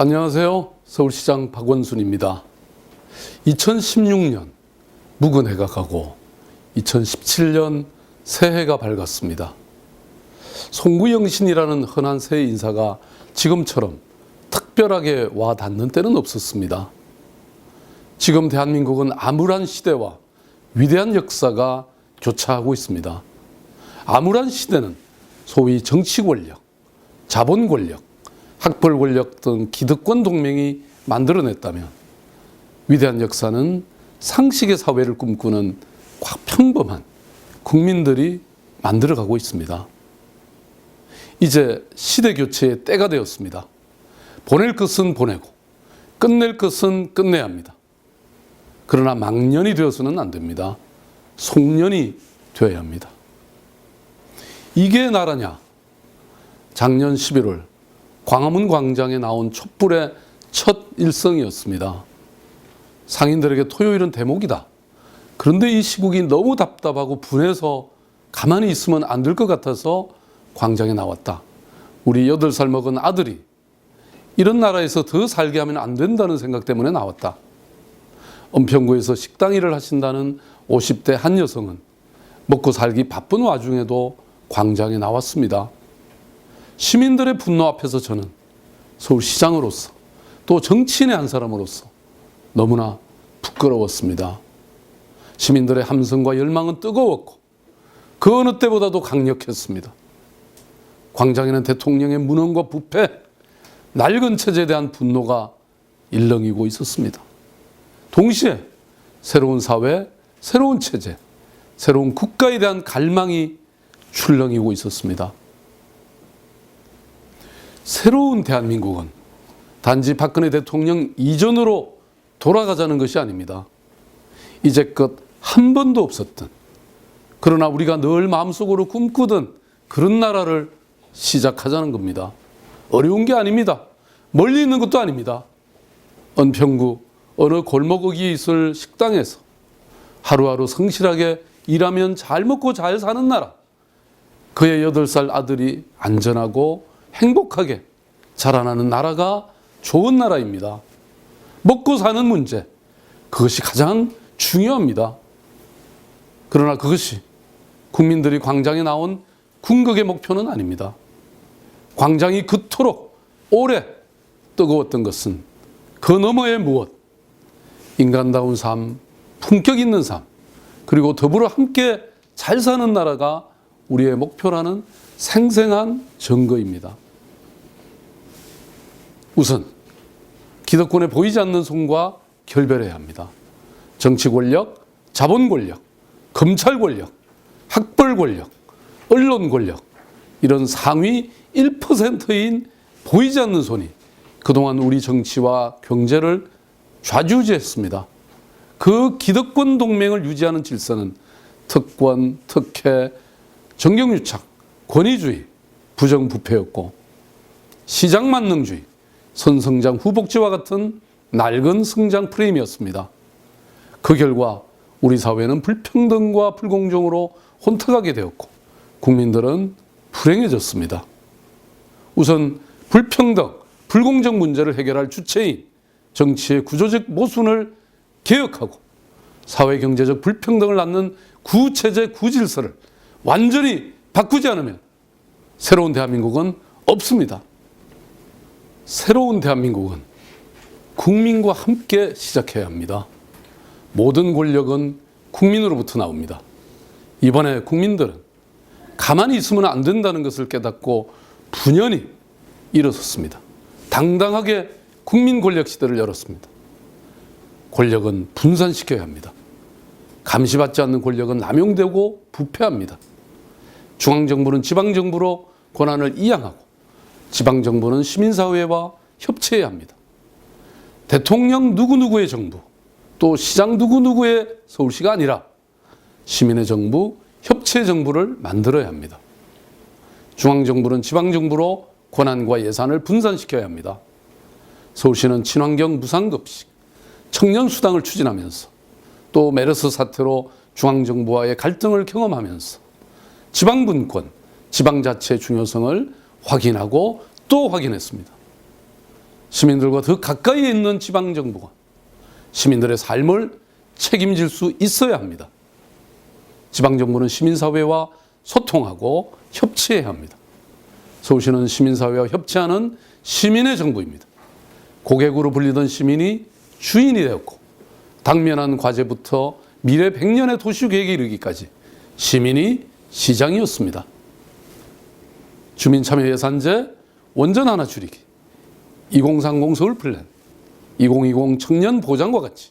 안녕하세요. 서울시장 박원순입니다. 2016년 묵은 해가 가고 2017년 새해가 밝았습니다. 송구영신이라는 흔한 새해 인사가 지금처럼 특별하게 와 닿는 때는 없었습니다. 지금 대한민국은 암울한 시대와 위대한 역사가 교차하고 있습니다. 암울한 시대는 소위 정치 권력, 자본 권력, 학벌 권력 등 기득권 동맹이 만들어냈다면 위대한 역사는 상식의 사회를 꿈꾸는 꽉 평범한 국민들이 만들어가고 있습니다. 이제 시대 교체의 때가 되었습니다. 보낼 것은 보내고 끝낼 것은 끝내야 합니다. 그러나 망년이 되어서는 안 됩니다. 송년이 되어야 합니다. 이게 나라냐? 작년 11월 광화문 광장에 나온 촛불의 첫 일성이었습니다. 상인들에게 토요일은 대목이다. 그런데 이 시국이 너무 답답하고 분해서 가만히 있으면 안 될 것 같아서 광장에 나왔다. 우리 여덟 살 먹은 아들이 이런 나라에서 더 살게 하면 안 된다는 생각 때문에 나왔다. 은평구에서 식당 일을 하신다는 50대 한 여성은 먹고 살기 바쁜 와중에도 광장에 나왔습니다. 시민들의 분노 앞에서 저는 서울시장으로서 또 정치인의 한 사람으로서 너무나 부끄러웠습니다. 시민들의 함성과 열망은 뜨거웠고 그 어느 때보다도 강력했습니다. 광장에는 대통령의 무능과 부패, 낡은 체제에 대한 분노가 일렁이고 있었습니다. 동시에 새로운 사회, 새로운 체제, 새로운 국가에 대한 갈망이 출렁이고 있었습니다. 새로운 대한민국은 단지 박근혜 대통령 이전으로 돌아가자는 것이 아닙니다. 이제껏 한 번도 없었던 그러나 우리가 늘 마음속으로 꿈꾸던 그런 나라를 시작하자는 겁니다. 어려운 게 아닙니다. 멀리 있는 것도 아닙니다. 은평구 어느 골목에 있을 식당에서 하루하루 성실하게 일하면 잘 먹고 잘 사는 나라. 그의 여덟 살 아들이 안전하고 행복하게 자라나는 나라가 좋은 나라입니다. 먹고 사는 문제. 그것이 가장 중요합니다. 그러나 그것이 국민들이 광장에 나온 궁극의 목표는 아닙니다. 광장이 그토록 오래 뜨거웠던 것은 그 너머의 무엇? 인간다운 삶, 품격 있는 삶, 그리고 더불어 함께 잘 사는 나라가 우리의 목표라는 생생한 증거입니다. 우선 기득권에 보이지 않는 손과 결별해야 합니다. 정치 권력, 자본 권력, 검찰 권력, 학벌 권력, 언론 권력 이런 상위 1%인 보이지 않는 손이 그동안 우리 정치와 경제를 좌지우지했습니다. 그 기득권 동맹을 유지하는 질서는 특권, 특혜, 정경유착, 권위주의, 부정부패였고 시장 만능주의, 선성장 후복지와 같은 낡은 성장 프레임이었습니다. 그 결과 우리 사회는 불평등과 불공정으로 혼탁하게 되었고 국민들은 불행해졌습니다. 우선 불평등, 불공정 문제를 해결할 주체인 정치의 구조적 모순을 개혁하고 사회 경제적 불평등을 낳는 구체제 구질서를 완전히 바꾸지 않으면 새로운 대한민국은 없습니다. 새로운 대한민국은 국민과 함께 시작해야 합니다. 모든 권력은 국민으로부터 나옵니다. 이번에 국민들은 가만히 있으면 안 된다는 것을 깨닫고 분연히 일어섰습니다. 당당하게 국민 권력 시대를 열었습니다. 권력은 분산시켜야 합니다. 감시받지 않는 권력은 남용되고 부패합니다. 중앙정부는 지방정부로 권한을 이양하고 지방 정부는 시민사회와 협치해야 합니다. 대통령 누구누구의 정부, 또 시장 누구누구의 서울시가 아니라 시민의 정부, 협치의 정부를 만들어야 합니다. 중앙정부는 지방정부로 권한과 예산을 분산시켜야 합니다. 서울시는 친환경 무상급식, 청년수당을 추진하면서 또 메르스 사태로 중앙정부와의 갈등을 경험하면서 지방분권, 지방자치의 중요성을 확인하고 또 확인했습니다. 시민들과 더 가까이 있는 지방정부가 시민들의 삶을 책임질 수 있어야 합니다. 지방정부는 시민사회와 소통하고 협치해야 합니다. 서울시는 시민사회와 협치하는 시민의 정부입니다. 고객으로 불리던 시민이 주인이 되었고 당면한 과제부터 미래 100년의 도시계획에 이르기까지 시민이 시장이었습니다. 주민참여 예산제 원전 하나 줄이기 2030 서울 플랜 2020 청년 보장과 같이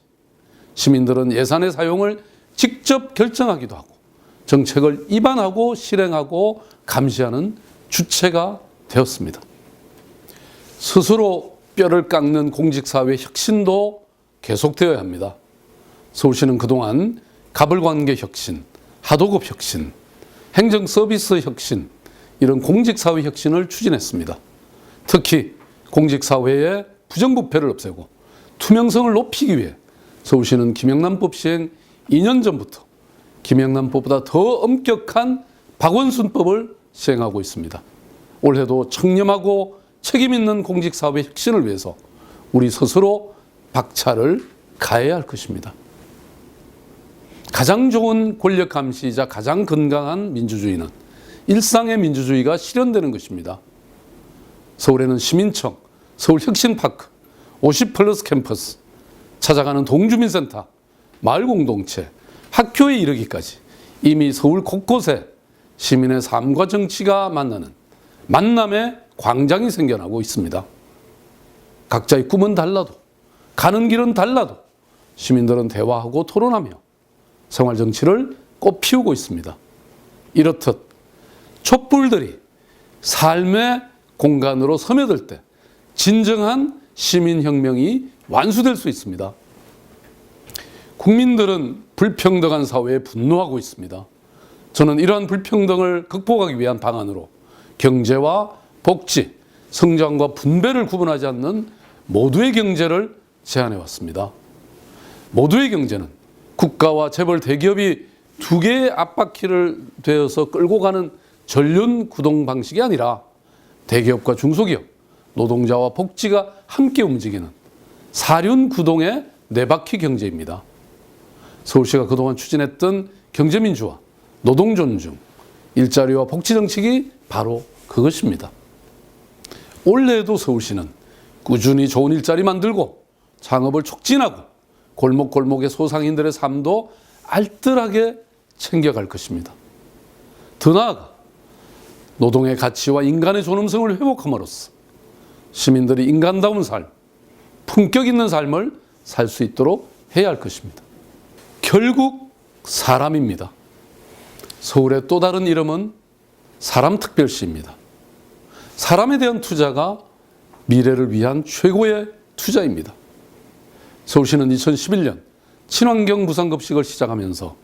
시민들은 예산의 사용을 직접 결정하기도 하고 정책을 입안하고 실행하고 감시하는 주체가 되었습니다. 스스로 뼈를 깎는 공직사회 혁신도 계속되어야 합니다. 서울시는 그동안 가불관계 혁신, 하도급 혁신, 행정 서비스 혁신, 이런 공직사회 혁신을 추진했습니다. 특히 공직사회의 부정부패를 없애고 투명성을 높이기 위해 서울시는 김영란법 시행 2년 전부터 김영란법보다 더 엄격한 박원순법을 시행하고 있습니다. 올해도 청렴하고 책임 있는 공직사회 혁신을 위해서 우리 스스로 박차를 가해야 할 것입니다. 가장 좋은 권력 감시이자 가장 건강한 민주주의는 일상의 민주주의가 실현되는 것입니다. 서울에는 시민청, 서울혁신파크, 50 플러스 캠퍼스, 찾아가는 동주민센터, 마을 공동체, 학교에 이르기까지 이미 서울 곳곳에 시민의 삶과 정치가 만나는 만남의 광장이 생겨나고 있습니다. 각자의 꿈은 달라도 가는 길은 달라도 시민들은 대화하고 토론하며 생활 정치를 꽃피우고 있습니다. 이렇듯 촛불들이 삶의 공간으로 스며들 때 진정한 시민혁명이 완수될 수 있습니다. 국민들은 불평등한 사회에 분노하고 있습니다. 저는 이러한 불평등을 극복하기 위한 방안으로 경제와 복지, 성장과 분배를 구분하지 않는 모두의 경제를 제안해 왔습니다. 모두의 경제는 국가와 재벌 대기업이 두 개의 앞바퀴를 되어서 끌고 가는 전륜 구동 방식이 아니라 대기업과 중소기업, 노동자와 복지가 함께 움직이는 사륜 구동의 네바퀴 경제입니다. 서울시가 그동안 추진했던 경제민주화, 노동 존중, 일자리와 복지 정책이 바로 그것입니다. 올해도 서울시는 꾸준히 좋은 일자리 만들고 창업을 촉진하고 골목골목의 소상인들의 삶도 알뜰하게 챙겨갈 것입니다. 더 나아가 노동의 가치와 인간의 존엄성을 회복함으로써 시민들이 인간다운 삶, 품격 있는 삶을 살 수 있도록 해야 할 것입니다. 결국 사람입니다. 서울의 또 다른 이름은 사람특별시입니다. 사람에 대한 투자가 미래를 위한 최고의 투자입니다. 서울시는 2011년 친환경 무상급식을 시작하면서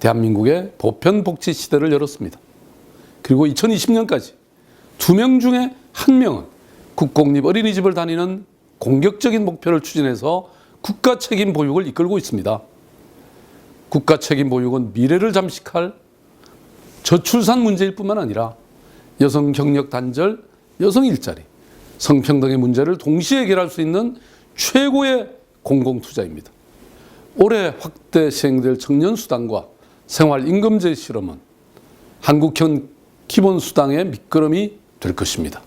대한민국의 보편복지 시대를 열었습니다. 그리고 2020년까지 두 명 중에 한 명은 국공립 어린이집을 다니는 공격적인 목표를 추진해서 국가 책임 보육을 이끌고 있습니다. 국가 책임 보육은 미래를 잠식할 저출산 문제일 뿐만 아니라 여성 경력 단절, 여성 일자리, 성평등의 문제를 동시에 해결할 수 있는 최고의 공공 투자입니다. 올해 확대 시행될 청년 수당과 생활 임금제 실험은 한국형 기본 수당의 밑거름이 될 것입니다.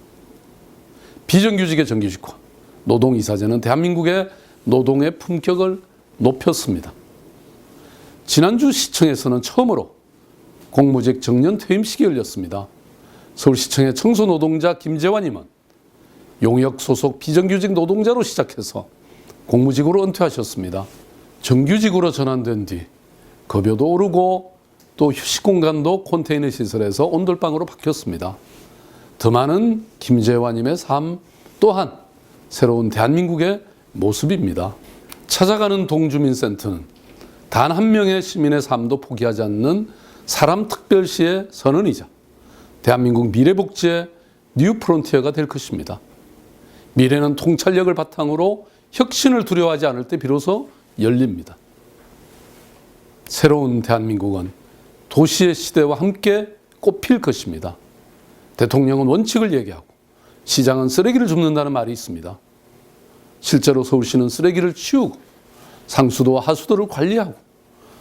비정규직의 정규직화, 노동이사제는 대한민국의 노동의 품격을 높였습니다. 지난주 시청에서는 처음으로 공무직 정년 퇴임식이 열렸습니다. 서울시청의 청소노동자 김재환님은 용역 소속 비정규직 노동자로 시작해서 공무직으로 은퇴하셨습니다. 정규직으로 전환된 뒤 급여도 오르고 또 휴식 공간도 컨테이너 시설에서 온돌방으로 바뀌었습니다. 더 많은 김재환님의 삶 또한 새로운 대한민국의 모습입니다. 찾아가는 동주민센터는 단 한 명의 시민의 삶도 포기하지 않는 사람 특별시의 선언이자 대한민국 미래복지의 뉴 프론티어가 될 것입니다. 미래는 통찰력을 바탕으로 혁신을 두려워하지 않을 때 비로소 열립니다. 새로운 대한민국은 도시의 시대와 함께 꽃필 것입니다. 대통령은 원칙을 얘기하고 시장은 쓰레기를 줍는다는 말이 있습니다. 실제로 서울시는 쓰레기를 치우고 상수도와 하수도를 관리하고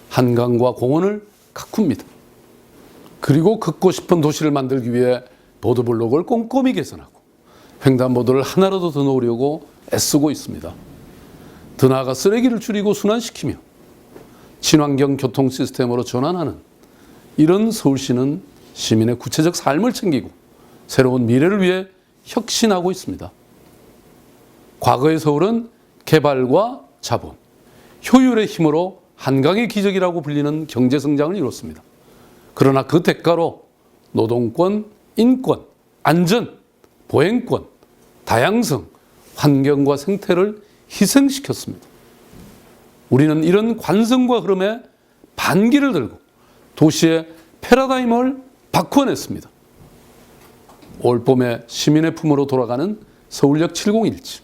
한강과 공원을 가꿉니다. 그리고 걷고 싶은 도시를 만들기 위해 보도블록을 꼼꼼히 개선하고 횡단보도를 하나라도 더 놓으려고 애쓰고 있습니다. 더 나아가 쓰레기를 줄이고 순환시키며 친환경 교통 시스템으로 전환하는 이런 서울시는 시민의 구체적 삶을 챙기고 새로운 미래를 위해 혁신하고 있습니다. 과거의 서울은 개발과 자본, 효율의 힘으로 한강의 기적이라고 불리는 경제 성장을 이뤘습니다. 그러나 그 대가로 노동권, 인권, 안전, 보행권, 다양성, 환경과 생태를 희생시켰습니다. 우리는 이런 관성과 흐름에 반기를 들고 도시의 패러다임을 바꿔냈습니다. 올 봄에 시민의 품으로 돌아가는 서울역 701지,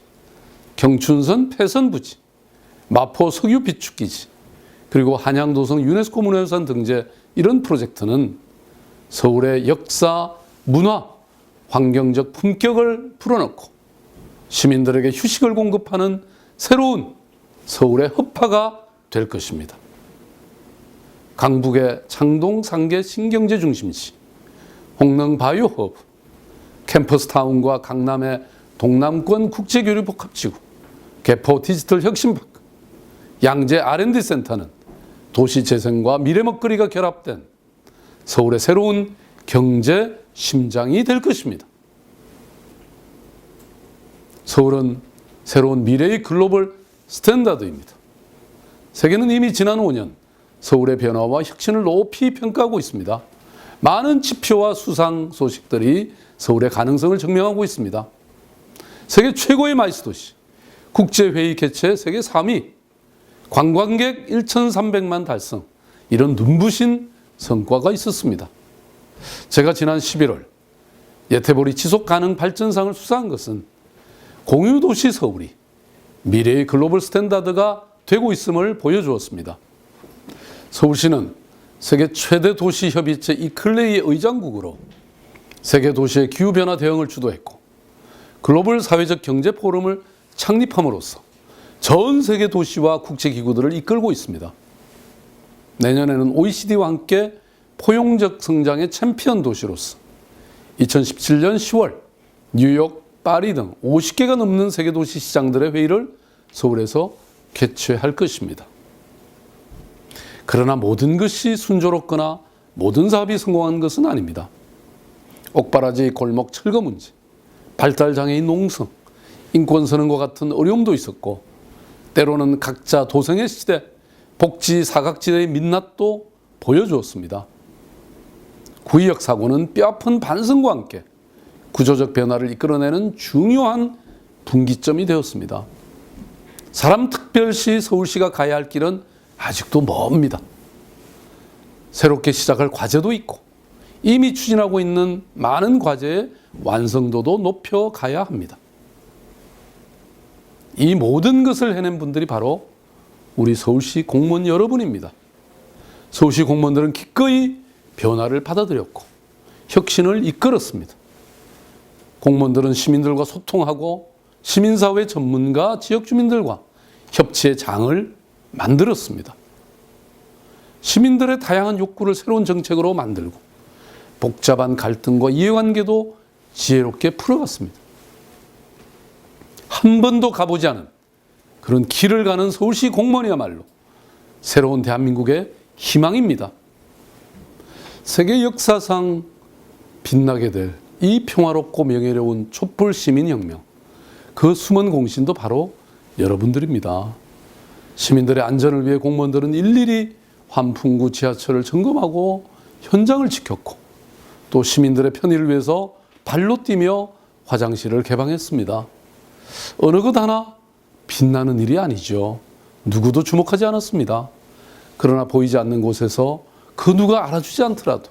경춘선 폐선부지, 마포 석유 비축기지, 그리고 한양도성 유네스코 문화유산 등재 이런 프로젝트는 서울의 역사, 문화, 환경적 품격을 불어넣고 시민들에게 휴식을 공급하는 새로운 서울의 허파가 될 것입니다. 강북의 창동 상계 신경제 중심지, 홍릉 바이오 허브, 캠퍼스 타운과 강남의 동남권 국제교류 복합지구, 개포 디지털 혁신파크, 양재 R&D 센터는 도시 재생과 미래 먹거리가 결합된 서울의 새로운 경제 심장이 될 것입니다. 서울은 새로운 미래의 글로벌 스탠다드입니다. 세계는 이미 지난 5년 서울의 변화와 혁신을 높이 평가하고 있습니다. 많은 지표와 수상 소식들이 서울의 가능성을 증명하고 있습니다. 세계 최고의 마이스 도시, 국제회의 개최 세계 3위, 관광객 1,300만 달성, 이런 눈부신 성과가 있었습니다. 제가 지난 11월 예태보리 지속 가능 발전상을 수상한 것은 공유도시 서울이 미래의 글로벌 스탠다드가 되고 있음을 보여주었습니다. 서울시는 세계 최대 도시 협의체 이클레이의 의장국으로 세계 도시의 기후 변화 대응을 주도했고 글로벌 사회적 경제 포럼을 창립함으로써 전 세계 도시와 국제 기구들을 이끌고 있습니다. 내년에는 OECD와 함께 포용적 성장의 챔피언 도시로서 2017년 10월 뉴욕, 파리 등 50개가 넘는 세계 도시 시장들의 회의를 서울에서 개최할 것입니다. 그러나 모든 것이 순조롭거나 모든 사업이 성공한 것은 아닙니다. 옥바라지 골목 철거 문제, 발달 장애인 농성, 인권 선언과 같은 어려움도 있었고 때로는 각자 도생의 시대, 복지 사각지대의 민낯도 보여주었습니다. 구의역 사고는 뼈아픈 반성과 함께 구조적 변화를 이끌어내는 중요한 분기점이 되었습니다. 사람 특별시 서울시가 가야 할 길은 아직도 멉니다. 새롭게 시작할 과제도 있고 이미 추진하고 있는 많은 과제의 완성도도 높여 가야 합니다. 이 모든 것을 해낸 분들이 바로 우리 서울시 공무원 여러분입니다. 서울시 공무원들은 기꺼이 변화를 받아들였고 혁신을 이끌었습니다. 공무원들은 시민들과 소통하고 시민사회 전문가 지역 주민들과 협치의 장을 만들었습니다. 시민들의 다양한 욕구를 새로운 정책으로 만들고 복잡한 갈등과 이해관계도 지혜롭게 풀어갔습니다. 한 번도 가보지 않은 그런 길을 가는 서울시 공무원이야말로 새로운 대한민국의 희망입니다. 세계 역사상 빛나게 될 이 평화롭고 명예로운 촛불 시민혁명, 그 숨은 공신도 바로 여러분들입니다. 시민들의 안전을 위해 공무원들은 일일이 환풍구 지하철을 점검하고 현장을 지켰고 또 시민들의 편의를 위해서 발로 뛰며 화장실을 개방했습니다. 어느 것 하나 빛나는 일이 아니죠. 누구도 주목하지 않았습니다. 그러나 보이지 않는 곳에서 그 누가 알아주지 않더라도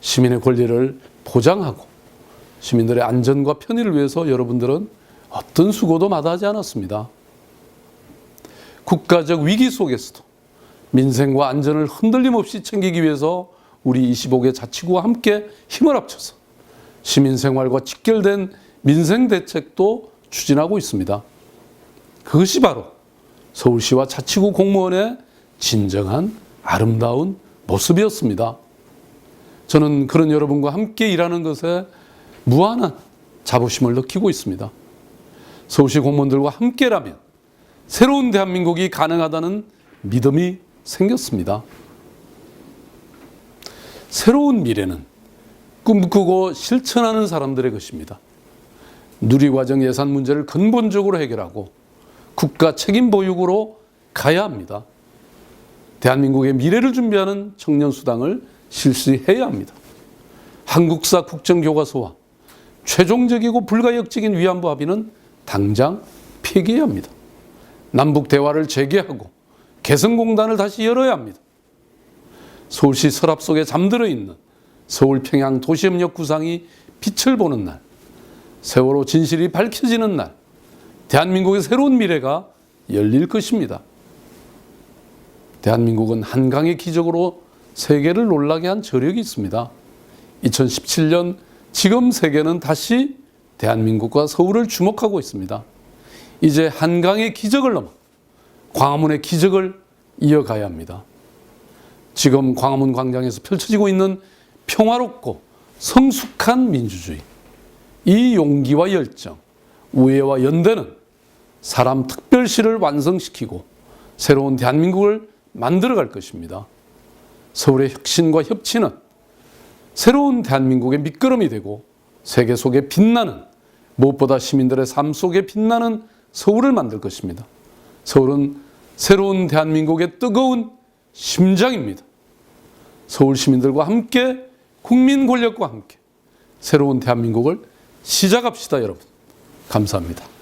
시민의 권리를 보장하고 시민들의 안전과 편의를 위해서 여러분들은 어떤 수고도 마다하지 않았습니다. 국가적 위기 속에서도 민생과 안전을 흔들림 없이 챙기기 위해서 우리 25개 자치구와 함께 힘을 합쳐서 시민 생활과 직결된 민생 대책도 추진하고 있습니다. 그것이 바로 서울시와 자치구 공무원의 진정한 아름다운 모습이었습니다. 저는 그런 여러분과 함께 일하는 것에 무한한 자부심을 느끼고 있습니다. 서울시 공무원들과 함께라면 새로운 대한민국이 가능하다는 믿음이 생겼습니다. 새로운 미래는 꿈꾸고 실천하는 사람들의 것입니다. 누리과정 예산 문제를 근본적으로 해결하고 국가 책임 보육으로 가야 합니다. 대한민국의 미래를 준비하는 청년수당을 실시해야 합니다. 한국사 국정교과서와 최종적이고 불가역적인 위안부 합의는 당장 폐기해야 합니다. 남북 대화를 재개하고 개성공단을 다시 열어야 합니다. 서울시 서랍 속에 잠들어 있는 서울 평양 도시협력 구상이 빛을 보는 날, 세월호 진실이 밝혀지는 날, 대한민국의 새로운 미래가 열릴 것입니다. 대한민국은 한강의 기적으로 세계를 놀라게 한 저력이 있습니다. 2017년 지금 세계는 다시 대한민국과 서울을 주목하고 있습니다. 이제 한강의 기적을 넘어 광화문의 기적을 이어가야 합니다. 지금 광화문 광장에서 펼쳐지고 있는 평화롭고 성숙한 민주주의, 이 용기와 열정, 우애와 연대는 사람 특별시를 완성시키고 새로운 대한민국을 만들어갈 것입니다. 서울의 혁신과 협치는 새로운 대한민국의 밑거름이 되고 세계 속에 빛나는 무엇보다 시민들의 삶 속에 빛나는 서울을 만들 것입니다. 서울은 새로운 대한민국의 뜨거운 심장입니다. 서울 시민들과 함께 국민 권력과 함께 새로운 대한민국을 시작합시다, 여러분. 감사합니다.